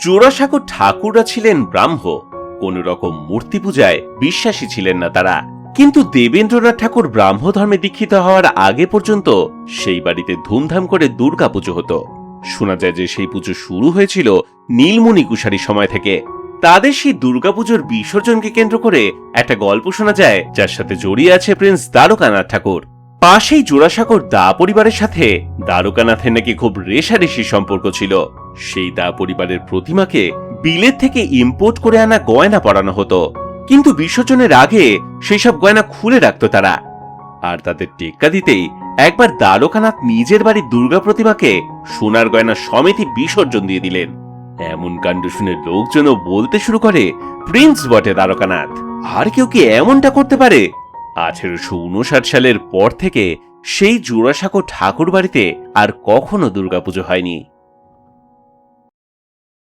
জোড়াসাঁকো ঠাকুররা ছিলেন ব্রাহ্ম। কোন রকম মূর্তি পূজায় বিশ্বাসী ছিলেন না তারা। কিন্তু দেবেন্দ্রনাথ ঠাকুর ব্রাহ্ম ধর্মে দীক্ষিত হওয়ার আগে পর্যন্ত সেই বাড়িতে ধুমধাম করে দুর্গা পুজো হতো। শোনা যায় যে সেই পুজো শুরু হয়েছিল নীলমণি কুশারি সময় থেকে। তাদের সেই দুর্গাপুজোর বিসর্জনকে কেন্দ্র করে একটা গল্প শোনা যায়, যার সাথে জড়িয়ে আছে প্রিন্স দ্বারকানাথ ঠাকুর। পাশেই জোড়াসাঁকোর দা পরিবারের সাথে দ্বারকানাথের নাকি খুব রেশারেশি সম্পর্ক ছিল। সেই দা পরিবারের প্রতিমাকে বিলেত থেকে ইম্পোর্ট করে আনা গয়না পরানো হতো। কিন্তু বিসর্জনের আগে সেই সব গয়না খুলে রাখত তারা। আর তাদের টেক্কা দিতেই একবার দ্বারকানাথ নিজের বাড়ির দুর্গা প্রতিমাকে সোনার গয়না সমেতই বিসর্জন দিয়ে দিলেন। এমন কাণ্ড শুনে লোকজনও বলতে শুরু করে, প্রিন্স বটে দ্বারকানাথ, আর কেউ কি এমনটা করতে পারে? আঠেরোশো উনষাট সালের পর থেকে সেই জোড়াসাঁকো ঠাকুর বাড়িতে আর কখনো দুর্গাপুজো হয়নি।